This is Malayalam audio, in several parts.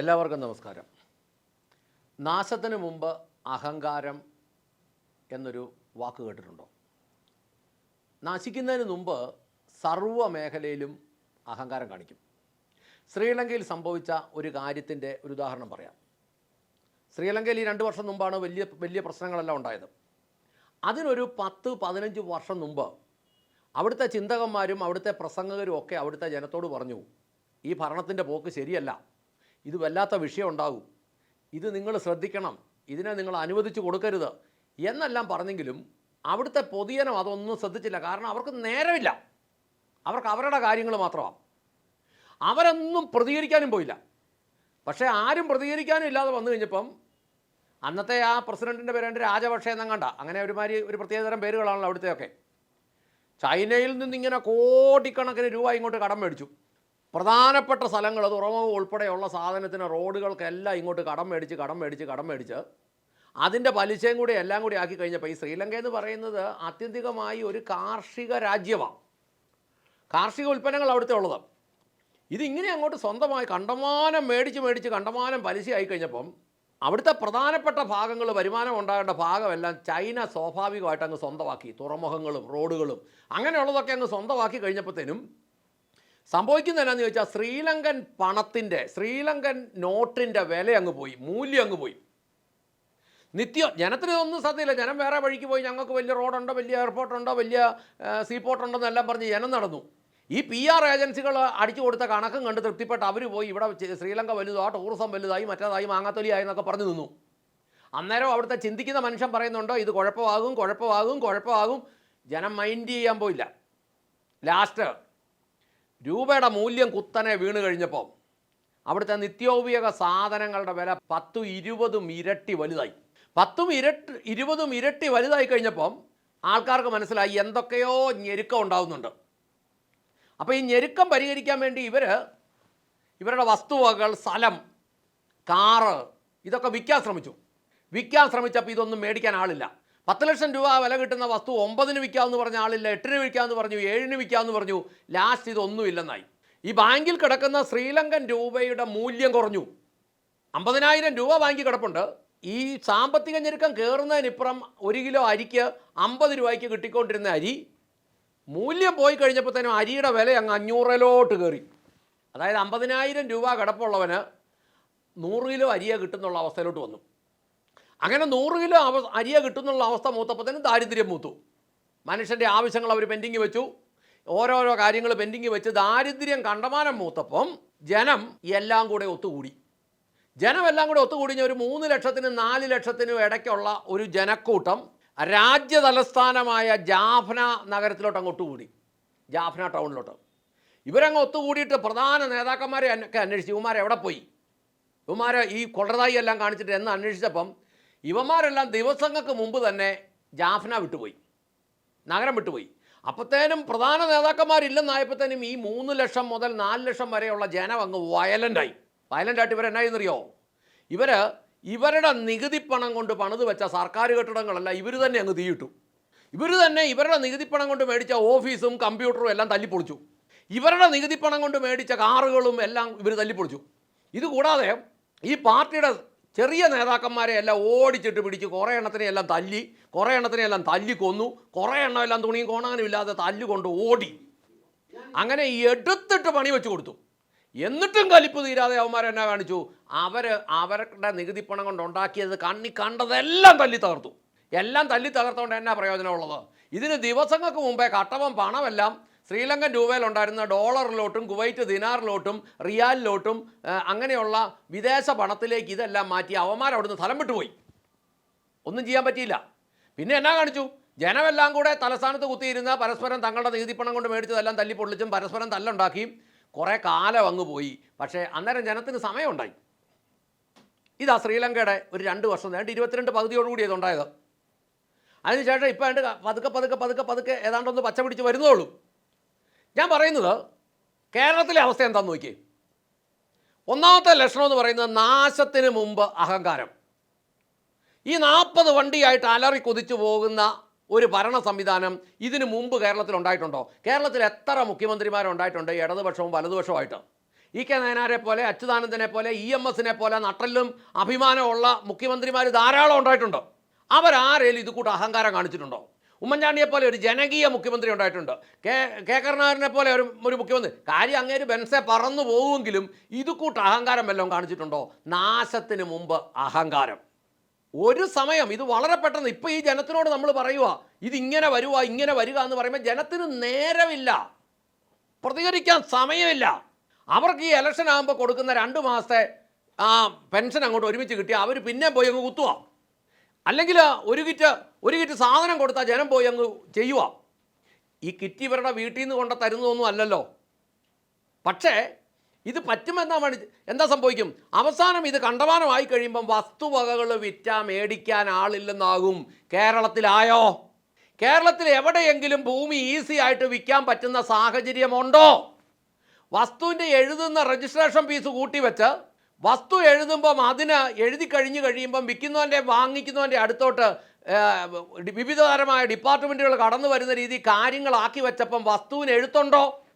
എല്ലാവർക്കും നമസ്കാരം. നാശത്തിന് മുമ്പ് അഹങ്കാരം എന്നൊരു വാക്ക് കേട്ടിട്ടുണ്ടോ? നശിക്കുന്നതിന് മുമ്പ് സർവ മേഖലയിലും അഹങ്കാരം കാണിക്കും. ശ്രീലങ്കയിൽ സംഭവിച്ച ഒരു കാര്യത്തിന്റെ ഒരു ഉദാഹരണം പറയാം. ശ്രീലങ്കയിൽ ഈ രണ്ട് വർഷം മുമ്പാണ് വലിയ വലിയ പ്രശ്നങ്ങളെല്ലാം ഉണ്ടായത്. അതിനൊരു പത്ത് പതിനഞ്ച് വർഷം മുമ്പ് അവിടുത്തെ ചിന്തകന്മാരും അവിടുത്തെ പ്രസംഗകരും ഒക്കെ അവിടുത്തെ ജനത്തോട് പറഞ്ഞു ഈ ഭരണത്തിന്റെ പോക്ക് ശരിയല്ല. ഇത് വല്ലാത്ത വിഷയം ഉണ്ടാകും ഇത് നിങ്ങൾ ശ്രദ്ധിക്കണം. ഇതിനെ നിങ്ങൾ അനുവദിച്ചു കൊടുക്കരുത്. എന്നെല്ലാം പറഞ്ഞെങ്കിലും അവിടുത്തെ പൊതുജനം അതൊന്നും ശ്രദ്ധിച്ചില്ല. കാരണം അവർക്ക് നേരമില്ല. അവർക്ക് അവരുടെ കാര്യങ്ങൾ മാത്രമാണ്. അവരൊന്നും പ്രതികരിക്കാനും പോയില്ല. പക്ഷേ ആരും പ്രതികരിക്കാനും ഇല്ലാതെ വന്നു കഴിഞ്ഞപ്പം അന്നത്തെ ആ പ്രസിഡന്റിന്റെ പേരുണ്ട് രാജപക്ഷ എന്നങ്ങണ്ട അങ്ങനെ ഒരുമാതിരി ഒരു പ്രത്യേകതരം പേരുകളാണല്ലോ അവിടുത്തെയൊക്കെ. ചൈനയിൽ നിന്നിങ്ങനെ കോടിക്കണക്കിന് രൂപ ഇങ്ങോട്ട് കടം മേടിച്ചു. പ്രധാനപ്പെട്ട സ്ഥലങ്ങൾ തുറമുഖം ഉൾപ്പെടെയുള്ള സാധനത്തിന് റോഡുകൾക്കെല്ലാം ഇങ്ങോട്ട് കടം മേടിച്ച് കടം മേടിച്ച് കടം മേടിച്ച് അതിന്റെ പലിശയും കൂടി എല്ലാം കൂടി ആക്കി കഴിഞ്ഞപ്പോൾ ഈ ശ്രീലങ്ക എന്ന് പറയുന്നത് ആത്യന്തികമായി ഒരു കാർഷിക രാജ്യമാണ്. കാർഷിക ഉൽപ്പന്നങ്ങൾ അവിടുത്തെ ഉള്ളത്. ഇതിങ്ങനെ അങ്ങോട്ട് സ്വന്തമായി കണ്ടമാനം മേടിച്ച് മേടിച്ച് കണ്ടമാനം പലിശയായി കഴിഞ്ഞപ്പം അവിടുത്തെ പ്രധാനപ്പെട്ട ഭാഗങ്ങൾ വരുമാനം ഉണ്ടാകേണ്ട ഭാഗമെല്ലാം ചൈന സ്വാഭാവികമായിട്ട് അങ്ങ് സ്വന്തമാക്കി. തുറമുഖങ്ങളും റോഡുകളും അങ്ങനെയുള്ളതൊക്കെ അങ്ങ് സ്വന്തമാക്കി കഴിഞ്ഞപ്പോഴത്തേനും സംഭവിക്കുന്നത് ചോദിച്ചാൽ ശ്രീലങ്കൻ പണത്തിന്റെ ശ്രീലങ്കൻ നോട്ടിന്റെ വില അങ്ങ് പോയി മൂല്യം അങ്ങ് പോയി. നിത്യം ജനത്തിന് ഒന്നും സദ്യയില്ല ജനം വേറെ വഴിക്ക് പോയി. ഞങ്ങൾക്ക് വലിയ റോഡുണ്ടോ വലിയ എയർപോർട്ടുണ്ടോ വലിയ സീപോർട്ടുണ്ടോ എന്നെല്ലാം പറഞ്ഞ് ജനം നടന്നു. ഈ പി ആർ ഏജൻസികൾ അടിച്ചു കൊടുത്ത കണക്കും കണ്ട് തൃപ്തിപ്പെട്ട് അവർ പോയി ഇവിടെ ശ്രീലങ്ക വലുതാ ടൂറിസം വലുതായി മറ്റേതായി മാങ്ങാത്തൊലിയായി എന്നൊക്കെ പറഞ്ഞു നിന്നു. അന്നേരം അവിടുത്തെ ചിന്തിക്കുന്ന മനുഷ്യൻ പറയുന്നുണ്ടോ ഇത് കുഴപ്പമാകും കുഴപ്പമാകും കുഴപ്പമാകും. ജനം മൈൻഡ് ചെയ്യാൻ പോയില്ല. ലാസ്റ്റ് രൂപയുടെ മൂല്യം കുത്തനെ വീണ് കഴിഞ്ഞപ്പോൾ അവിടുത്തെ നിത്യോപയോഗ സാധനങ്ങളുടെ വില പത്തും ഇരുപതും ഇരട്ടി വലുതായി. പത്തും ഇരട്ടി ഇരുപതും ഇരട്ടി വലുതായി കഴിഞ്ഞപ്പം ആൾക്കാർക്ക് മനസ്സിലായി എന്തൊക്കെയോ ഞെരുക്കം ഉണ്ടാവുന്നുണ്ട്. അപ്പോൾ ഈ ഞെരുക്കം പരിഹരിക്കാൻ വേണ്ടി ഇവർ ഇവരുടെ വസ്തുവകൾ സ്ഥലം കാറ് ഇതൊക്കെ വിൽക്കാൻ ശ്രമിച്ചു. വിൽക്കാൻ ശ്രമിച്ചപ്പോൾ ഇതൊന്നും മേടിക്കാൻ ആളില്ല. പത്ത് ലക്ഷം രൂപ വില കിട്ടുന്ന വസ്തു ഒമ്പതിന് വിൽക്കാമെന്ന് പറഞ്ഞ ആളില്ല എട്ടിന് വിൽക്കാമെന്ന് പറഞ്ഞു ഏഴിന് വിൽക്കാമെന്ന് പറഞ്ഞു. ലാസ്റ്റ് ഇതൊന്നുമില്ലെന്നായി. ഈ ബാങ്കിൽ കിടക്കുന്ന ശ്രീലങ്കൻ രൂപയുടെ മൂല്യം കുറഞ്ഞു. അമ്പതിനായിരം രൂപ ബാങ്കിൽ കിടപ്പുണ്ട്. ഈ സാമ്പത്തിക ഞെരുക്കം കയറുന്നതിനിപ്പുറം ഒരു കിലോ അരിക്ക് അമ്പത് രൂപയ്ക്ക് കിട്ടിക്കൊണ്ടിരുന്ന അരി മൂല്യം പോയി കഴിഞ്ഞപ്പോൾ തന്നെ അരിയുടെ വില അങ്ങ് അഞ്ഞൂറിലോട്ട് കയറി. അതായത് അമ്പതിനായിരം രൂപ കിടപ്പുള്ളവന് നൂറ് കിലോ അരിയെ കിട്ടുന്നുള്ള അവസ്ഥയിലോട്ട് വന്നു. അങ്ങനെ നൂറ് കിലോ അവ അരിയ കിട്ടുന്നുള്ള അവസ്ഥ മൂത്തപ്പോഴത്തേനും ദാരിദ്ര്യം മൂത്തു. മനുഷ്യന്റെ ആവശ്യങ്ങൾ അവർ പെൻഡിങ് വെച്ചു. ഓരോരോ കാര്യങ്ങൾ പെൻഡിങ് വെച്ച് ദാരിദ്ര്യം കണ്ടമാനം മൂത്തപ്പം ജനം എല്ലാം കൂടെ ഒത്തുകൂടി. ജനം എല്ലാം കൂടെ ഒത്തുകൂടി കഴിഞ്ഞാൽ ഒരു മൂന്ന് ലക്ഷത്തിനും നാല് ലക്ഷത്തിനും ഇടയ്ക്കുള്ള ഒരു ജനക്കൂട്ടം രാജ്യ തലസ്ഥാനമായ ജാഫ്ന നഗരത്തിലോട്ട് അങ്ങോട്ട് കൂടി ജാഫ്ന ടൗണിലോട്ട്. ഇവരങ്ങ് ഒത്തുകൂടിയിട്ട് പ്രധാന നേതാക്കന്മാരെ ഒക്കെ അന്വേഷിച്ചു. ഇവന്മാർ എവിടെ പോയി? ഇവന്മാർ ഈ കൊള്ളതായി എല്ലാം കാണിച്ചിട്ട് എന്ന് അന്വേഷിച്ചപ്പം ഇവന്മാരെല്ലാം ദിവസങ്ങൾക്ക് മുമ്പ് തന്നെ ജാഫ്ന വിട്ടുപോയി. നഗരം വിട്ടുപോയി. അപ്പോഴത്തേനും പ്രധാന നേതാക്കന്മാരില്ലെന്നായപ്പോഴത്തേനും ഈ മൂന്ന് ലക്ഷം മുതൽ നാല് ലക്ഷം വരെയുള്ള ജനം അങ്ങ് വയലന്റായി. വയലന്റായിട്ട് ഇവരെന്നായിരുന്നറിയോ ഇവർ ഇവരുടെ നികുതി പണം കൊണ്ട് പണിത് വെച്ച സർക്കാർ കെട്ടിടങ്ങളല്ല ഇവർ തന്നെ അങ്ങ് തീയിട്ടു. ഇവർ തന്നെ ഇവരുടെ നികുതി പണം കൊണ്ട് മേടിച്ച ഓഫീസും കമ്പ്യൂട്ടറും എല്ലാം തല്ലിപ്പൊളിച്ചു. ഇവരുടെ നികുതി പണം കൊണ്ട് മേടിച്ച കാറുകളും എല്ലാം ഇവർ തല്ലിപ്പൊളിച്ചു. ഇതുകൂടാതെ ഈ പാർട്ടിയുടെ ചെറിയ നേതാക്കന്മാരെ എല്ലാം ഓടിച്ചിട്ട് പിടിച്ച് കുറേ എണ്ണത്തിനെ എല്ലാം തല്ലി കുറേ എണ്ണത്തിനെ എല്ലാം തല്ലി കൊന്നു കുറേ എണ്ണം എല്ലാം തുണിയും കോണാനും ഇല്ലാതെ തല്ലുകൊണ്ട് ഓടി. അങ്ങനെ എടുത്തിട്ട് പണി വെച്ച് കൊടുത്തു. എന്നിട്ടും കലിപ്പ് തീരാതെ അവന്മാർ എന്നാ കാണിച്ചു? അവർ അവരുടെ നികുതി പണം കൊണ്ട് ഉണ്ടാക്കിയത് കണ്ണി കണ്ടതെല്ലാം തല്ലി തകർത്തു. എല്ലാം തല്ലി തകർത്തുകൊണ്ട് എന്നാ പ്രയോജനമുള്ളത്? ഇതിന് ദിവസങ്ങൾക്ക് മുമ്പേ കട്ടവം പണമെല്ലാം ശ്രീലങ്കൻ രൂപയിലുണ്ടായിരുന്ന ഡോളറിലോട്ടും കുവൈറ്റ് ദിനാറിലോട്ടും റിയാലിലോട്ടും അങ്ങനെയുള്ള വിദേശ പണത്തിലേക്ക് ഇതെല്ലാം മാറ്റി അവന്മാർ അവിടുന്ന് സ്ഥലം വിട്ടുപോയി. ഒന്നും ചെയ്യാൻ പറ്റിയില്ല. പിന്നെ എന്നാ കാണിച്ചു? ജനമെല്ലാം കൂടെ തലസ്ഥാനത്ത് കുത്തിയിരുന്ന പരസ്പരം തങ്ങളുടെ നികുതിപ്പണം കൊണ്ട് മേടിച്ചതെല്ലാം തല്ലിപ്പൊള്ളിച്ചും പരസ്പരം തല്ലുണ്ടാക്കിയും കുറേ കാലം അങ്ങ് പോയി. പക്ഷേ അന്നേരം ജനത്തിന് സമയമുണ്ടായി. ഇതാ ശ്രീലങ്കയുടെ ഒരു രണ്ട് വർഷം രണ്ട് ഇരുപത്തിരണ്ട് പകുതിയോടുകൂടി ഇതുണ്ടായത്. അതിനുശേഷം ഇപ്പം പതുക്കെ പതുക്കെ പതുക്കെ പതുക്കെ ഏതാണ്ടൊന്ന് പച്ച പിടിച്ച് വരുന്നേ ഞാൻ പറയുന്നത് കേരളത്തിലെ അവസ്ഥ എന്താണെന്ന് നോക്കിയേ. ഒന്നാമത്തെ ലക്ഷണം എന്ന് പറയുന്നത് നാശത്തിന് മുമ്പ് അഹങ്കാരം. ഈ നാൽപ്പത് വണ്ടിയായിട്ട് അലറി കൊതിച്ചു പോകുന്ന ഒരു ഭരണ സംവിധാനം ഇതിനു മുമ്പ് കേരളത്തിൽ ഉണ്ടായിട്ടുണ്ടോ? കേരളത്തിൽ എത്ര മുഖ്യമന്ത്രിമാരുണ്ടായിട്ടുണ്ട് ഇടതുപക്ഷവും വലതുപക്ഷവുമായിട്ട്. ഇ കെ നയനാരെ പോലെ അച്യുതാനന്ദനെ പോലെ ഇ എം എസിനെ പോലെ നട്ടലിലും അഭിമാനമുള്ള മുഖ്യമന്ത്രിമാർ ധാരാളം ഉണ്ടായിട്ടുണ്ട്. അവരാരേലും ഇത് കൂട്ട് അഹങ്കാരം കാണിച്ചിട്ടുണ്ടോ? ഉമ്മൻചാണ്ടിയെ പോലെ ഒരു ജനകീയ മുഖ്യമന്ത്രി ഉണ്ടായിട്ടുണ്ട്. കെ കെ കരുണാകരനെ പോലെ ഒരു ഒരു മുഖ്യമന്ത്രി. കാര്യം അങ്ങേര് ബെൻസെ പറന്നു പോകുമെങ്കിലും ഇത് കൂട്ട് അഹങ്കാരം വല്ലതും കാണിച്ചിട്ടുണ്ടോ? നാശത്തിന് മുമ്പ് അഹങ്കാരം. ഒരു സമയം ഇത് വളരെ പെട്ടെന്ന് ഇപ്പം ഈ ജനത്തിനോട് നമ്മൾ പറയുക ഇതിങ്ങനെ വരുക ഇങ്ങനെ വരിക എന്ന് പറയുമ്പോൾ ജനത്തിന് നേരമില്ല. പ്രതികരിക്കാൻ സമയമില്ല. അവർക്ക് ഈ ഇലക്ഷൻ ആകുമ്പോൾ കൊടുക്കുന്ന രണ്ട് മാസത്തെ ആ പെൻഷൻ അങ്ങോട്ട് ഒരുമിച്ച് കിട്ടിയാൽ അവർ പിന്നെ പോയി അങ്ങ് കുത്തുക അല്ലെങ്കിൽ ഒരു കിറ്റ് ഒരു കിറ്റ് സാധനം കൊടുത്താൽ ജനം പോയി അങ്ങ് ചെയ്യുക ഈ കിറ്റ് ഇവരുടെ വീട്ടിൽ നിന്ന് കൊണ്ട് തരുന്നതൊന്നും അല്ലല്ലോ. പക്ഷേ ഇത് പറ്റുമെന്നാ വേണ്ടി എന്താ സംഭവിക്കും? അവസാനം ഇത് കണ്ടമാനമായി കഴിയുമ്പം വസ്തുവകകൾ വിറ്റാ മേടിക്കാൻ ആളില്ലെന്നാകും. കേരളത്തിലായോ? കേരളത്തിൽ എവിടെയെങ്കിലും ഭൂമി ഈസി ആയിട്ട് വിൽക്കാൻ പറ്റുന്ന സാഹചര്യമുണ്ടോ? വസ്തുവിന്റെ എഴുതുന്ന രജിസ്ട്രേഷൻ ഫീസ് കൂട്ടിവെച്ച് വസ്തു എഴുതുമ്പം അതിന് എഴുതി കഴിഞ്ഞ് കഴിയുമ്പം വിൽക്കുന്നവന്റെ വാങ്ങിക്കുന്നവന്റെ അടുത്തോട്ട് വിവിധതരമായ ഡിപ്പാർട്ട്മെന്റുകൾ കടന്നു വരുന്ന രീതി കാര്യങ്ങളാക്കി വെച്ചപ്പം വസ്തുവിന് എഴുത്തുണ്ടോ?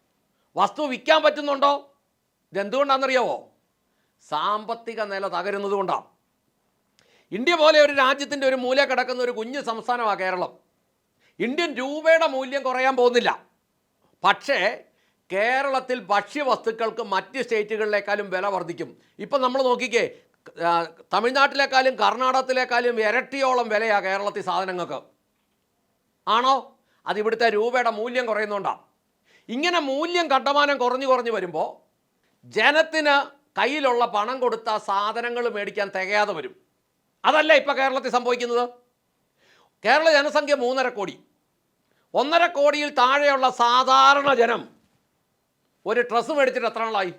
വസ്തു വിൽക്കാൻ പറ്റുന്നുണ്ടോ? ഇതെന്തുകൊണ്ടാണെന്നറിയാവോ? സാമ്പത്തിക നില തകരുന്നത് കൊണ്ടാണ്. ഇന്ത്യ പോലെ ഒരു രാജ്യത്തിന്റെ ഒരു മൂല കിടക്കുന്ന ഒരു കുഞ്ഞു സംസ്ഥാനമാണ് കേരളം. ഇന്ത്യൻ രൂപയുടെ മൂല്യം കുറയാൻ പോകുന്നില്ല. പക്ഷേ കേരളത്തിൽ ഭക്ഷ്യവസ്തുക്കൾക്ക് മറ്റ് സ്റ്റേറ്റുകളിലേക്കാളും വില വർദ്ധിക്കും. ഇപ്പം നമ്മൾ നോക്കിക്കേ തമിഴ്നാട്ടിലേക്കാളും കർണാടകത്തിലേക്കാളും ഇരട്ടിയോളം വിലയാണ് കേരളത്തിൽ സാധനങ്ങൾക്ക്. ആണോ? അത് ഇവിടുത്തെ രൂപയുടെ മൂല്യം കുറയുന്നുണ്ടാണ് ഇങ്ങനെ മൂല്യം കണ്ടമാനം കുറഞ്ഞു കുറഞ്ഞു വരുമ്പോൾ ജനത്തിന് കയ്യിലുള്ള പണം കൊടുത്ത സാധനങ്ങൾ മേടിക്കാൻ തികയാതെ വരും. അതല്ല ഇപ്പം കേരളത്തിൽ സംഭവിക്കുന്നത്? കേരള ജനസംഖ്യ മൂന്നര കോടി. ഒന്നര കോടിയിൽ താഴെയുള്ള സാധാരണ ജനം ഒരു ഡ്രസ്സ് മേടിച്ചിട്ട് എത്ര നാളായി?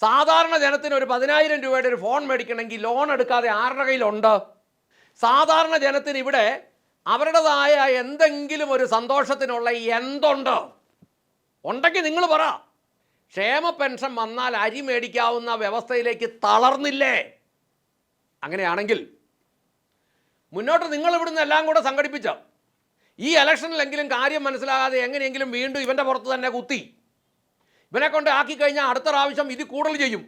സാധാരണ ജനത്തിന് ഒരു പതിനായിരം രൂപയുടെ ഒരു ഫോൺ മേടിക്കണമെങ്കിൽ ലോൺ എടുക്കാതെ ആരുടെ കയ്യിലുണ്ട്? സാധാരണ ജനത്തിന് ഇവിടെ അവരുടേതായ എന്തെങ്കിലും ഒരു സന്തോഷത്തിനുള്ള എന്തുണ്ട്? ഉണ്ടെങ്കിൽ നിങ്ങൾ പറ. ക്ഷേമ പെൻഷൻ വന്നാൽ അരി മേടിക്കാവുന്ന വ്യവസ്ഥയിലേക്ക് തളർന്നില്ലേ? അങ്ങനെയാണെങ്കിൽ മുന്നോട്ട് നിങ്ങൾ ഇവിടുന്ന് എല്ലാം കൂടെ സംഘടിപ്പിച്ച. ഈ ഇലക്ഷനിലെങ്കിലും കാര്യം മനസ്സിലാകാതെ എങ്ങനെയെങ്കിലും വീണ്ടും ഇവന്റെ പുറത്ത് തന്നെ കുത്തി. ഇവനെ കൊണ്ട് ആക്കി കഴിഞ്ഞാൽ അടുത്ത പ്രാവശ്യം ഇത് കൂടുതൽ ചെയ്യും.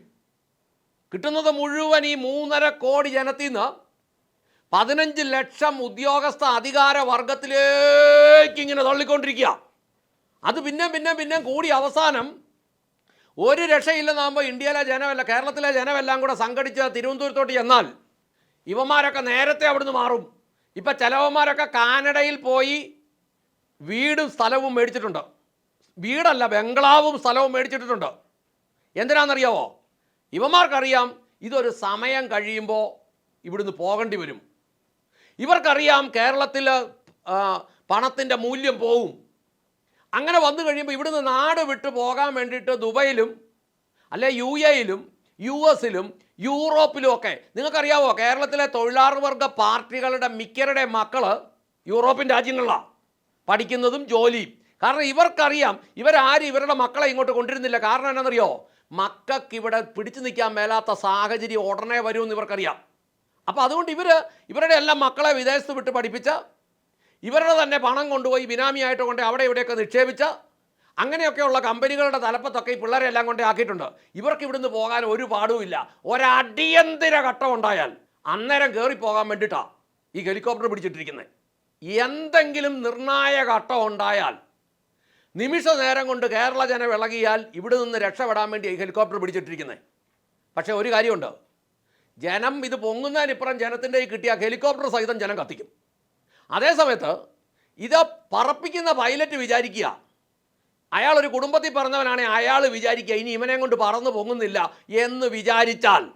കിട്ടുന്നത് മുഴുവൻ ഈ മൂന്നര കോടി ജനത്തിൽ നിന്ന് പതിനഞ്ച് ലക്ഷം ഉദ്യോഗസ്ഥ അധികാര വർഗത്തിലേക്ക് ഇങ്ങനെ തള്ളിക്കൊണ്ടിരിക്കുക. അത് പിന്നെ പിന്നെ പിന്നെ കൂടി അവസാനം ഒരു രക്ഷയില്ലെന്നാകുമ്പോൾ ഇന്ത്യയിലെ ജനമല്ല കേരളത്തിലെ ജനമെല്ലാം കൂടെ സംഘടിച്ച് തിരുവനന്തപുരത്തോട്ട് ചെന്നാൽ ഇവന്മാരൊക്കെ നേരത്തെ അവിടുന്ന് മാറും. ഇപ്പം ചിലവന്മാരൊക്കെ കാനഡയിൽ പോയി വീടും സ്ഥലവും മേടിച്ചിട്ടുണ്ട്. വീടല്ല ബംഗ്ലാവും സ്ഥലവും മേടിച്ചിട്ടുണ്ട് എന്തിനാണെന്നറിയാവോ? ഇവന്മാർക്കറിയാം ഇതൊരു സമയം കഴിയുമ്പോൾ ഇവിടുന്ന് പോകേണ്ടി വരും. ഇവർക്കറിയാം കേരളത്തിൽ പണത്തിന്റെ മൂല്യം പോവും. അങ്ങനെ വന്നു കഴിയുമ്പോൾ ഇവിടുന്ന് നാട് വിട്ടു പോകാൻ വേണ്ടിയിട്ട് ദുബൈയിലും അല്ലെ യു എയിലും യു എസിലും യൂറോപ്പിലും ഒക്കെ. നിങ്ങൾക്കറിയാവോ കേരളത്തിലെ തൊഴിലാളി വർഗ പാർട്ടികളുടെ മിക്കരുടെ മക്കൾ യൂറോപ്യൻ രാജ്യങ്ങളിലാണ് പഠിക്കുന്നതും ജോലിയും. കാരണം ഇവർക്കറിയാം ഇവരാരും ഇവരുടെ മക്കളെ ഇങ്ങോട്ട് കൊണ്ടിരുന്നില്ല കാരണം എന്നാണെന്നറിയോ മക്കൾക്ക് ഇവിടെ പിടിച്ചു നിൽക്കാൻ മേലാത്ത സാഹചര്യം ഉടനെ വരുമെന്ന് ഇവർക്കറിയാം. അപ്പോൾ അതുകൊണ്ട് ഇവർ ഇവരുടെ എല്ലാം മക്കളെ വിദേശത്ത് വിട്ട് പഠിപ്പിച്ച ഇവരുടെ തന്നെ പണം കൊണ്ടുപോയി ബിനാമിയായിട്ട് കൊണ്ട് അവിടെ ഇവിടെയൊക്കെ നിക്ഷേപിച്ച അങ്ങനെയൊക്കെയുള്ള കമ്പനികളുടെ തലപ്പത്തൊക്കെ ഈ പിള്ളേരെ എല്ലാം കൊണ്ട് ആക്കിയിട്ടുണ്ട്. ഇവർക്ക് ഇവിടുന്ന് പോകാൻ ഒരു പാടുമില്ല ഒരടിയന്തര ഘട്ടം ഉണ്ടായാൽ അന്നേരം കയറി പോകാൻ വേണ്ടിയിട്ടാണ് ഈ ഹെലികോപ്റ്റർ പിടിച്ചിട്ടിരിക്കുന്നത് എന്തെങ്കിലും നിർണായക ഘട്ടം ഉണ്ടായാൽ നിമിഷ നേരം കൊണ്ട് കേരള ജനം ഇളകിയാൽ ഇവിടെ നിന്ന് രക്ഷപ്പെടാൻ വേണ്ടി ഈ ഹെലികോപ്റ്റർ പിടിച്ചിട്ടിരിക്കുന്നത് പക്ഷേ ഒരു കാര്യമുണ്ട്. ജനം ഇത് പൊങ്ങുന്നതിനിപ്പുറം ജനത്തിന്റെ കിട്ടിയ ഹെലികോപ്റ്റർ സഹിതം ജനം കത്തിക്കും. അതേസമയത്ത് ഇത് പറപ്പിക്കുന്ന പൈലറ്റ് വിചാരിക്കുക. അയാൾ ഒരു കുടുംബത്തിൽ പറഞ്ഞവനാണെങ്കിൽ അയാൾ വിചാരിക്കുക ഇനി ഇവനെ കൊണ്ട് പറന്ന് പൊങ്ങുന്നില്ല എന്ന് വിചാരിച്ചാൽ.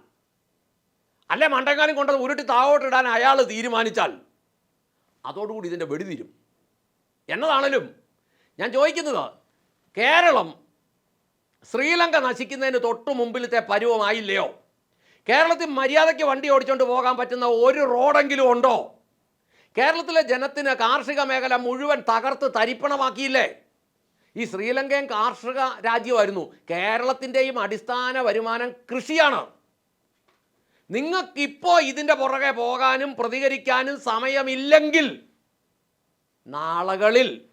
അല്ലെ മണ്ടങ്കാലം കൊണ്ട് ഉരുട്ടി താഴോട്ടിടാൻ അയാൾ തീരുമാനിച്ചാൽ. അതോടുകൂടി ഇതിന്റെ വെടി തീരും. എന്നതാണേലും ഞാൻ ചോദിക്കുന്നത് കേരളം ശ്രീലങ്ക നശിക്കുന്നതിന് തൊട്ടു മുമ്പിലത്തെ പരുവമായില്ലയോ? കേരളത്തിൽ മര്യാദയ്ക്ക് വണ്ടി ഓടിച്ചുകൊണ്ട് പോകാൻ പറ്റുന്ന ഒരു റോഡെങ്കിലും ഉണ്ടോ? കേരളത്തിലെ ജനത്തിന് കാർഷിക മേഖല മുഴുവൻ തകർത്ത് തരിപ്പണമാക്കിയില്ലേ? ഈ ശ്രീലങ്കയും കാർഷിക രാജ്യമായിരുന്നു. കേരളത്തിന്റെയും അടിസ്ഥാന വരുമാനം കൃഷിയാണ്. നിങ്ങൾക്കിപ്പോൾ ഇതിന്റെ പുറകെ പോകാനും പ്രതികരിക്കാനും സമയമില്ലെങ്കിൽ നാളുകളിൽ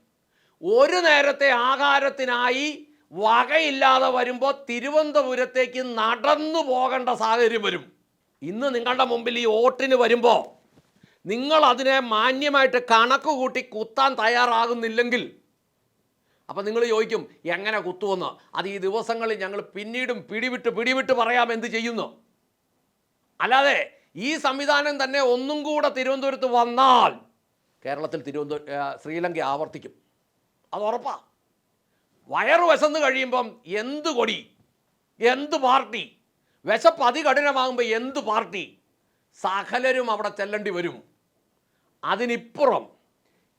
ഒരു നേരത്തെ ആഹാരത്തിനായി വകയില്ലാതെ വരുമ്പോൾ തിരുവനന്തപുരത്തേക്ക് നടന്നു പോകേണ്ട സാഹചര്യം വരും. ഇന്ന് നിങ്ങളുടെ മുമ്പിൽ ഈ ഓട്ടിന് വരുമ്പോൾ നിങ്ങൾ അതിനെ മാന്യമായിട്ട് കണക്ക് കൂട്ടി കുത്താൻ തയ്യാറാകുന്നില്ലെങ്കിൽ അപ്പം നിങ്ങൾ ചോദിക്കും എങ്ങനെ കുത്തുമെന്ന്? അത് ഈ ദിവസങ്ങളിൽ ഞങ്ങൾ പിന്നീടും പിടിവിട്ട് പിടിവിട്ട് പറയാം എന്ത് ചെയ്യുന്നു. അല്ലാതെ ഈ സംവിധാനം തന്നെ ഒന്നും കൂടെ തിരുവനന്തപുരത്ത് വന്നാൽ കേരളത്തിൽ തിരുവനന്തപുരം ശ്രീലങ്ക ആവർത്തിക്കും. അത് ഉറപ്പാ. വയറ് വിശന്ന് കഴിയുമ്പം എന്ത് കൊടി എന്ത് പാർട്ടി വിശപ്പ് അതികഠിനമാകുമ്പോൾ എന്ത് പാർട്ടി സകലരും അവിടെ ചെല്ലേണ്ടി വരും. അതിനിപ്പുറം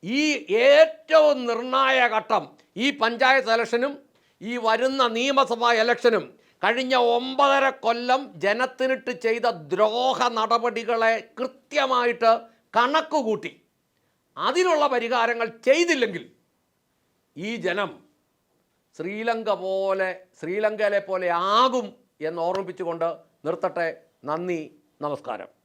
ഈ ഏറ്റവും നിർണായക ഘട്ടം ഈ പഞ്ചായത്ത് ഇലക്ഷനും ഈ വരുന്ന നിയമസഭാ ഇലക്ഷനും കഴിഞ്ഞ ഒമ്പതര കൊല്ലം ജനത്തിനിട്ട് ചെയ്ത ദ്രോഹ നടപടികളെ കൃത്യമായിട്ട് കണക്കുകൂട്ടി. അതിനുള്ള പരിഹാരങ്ങൾ ചെയ്തില്ലെങ്കിൽ ഈ ജനം ശ്രീലങ്ക പോലെ ശ്രീലങ്കയിലെ പോലെ ആകും എന്ന് ഓർമ്മിപ്പിച്ചുകൊണ്ട് നിർത്തട്ടെ. നന്ദി നമസ്കാരം.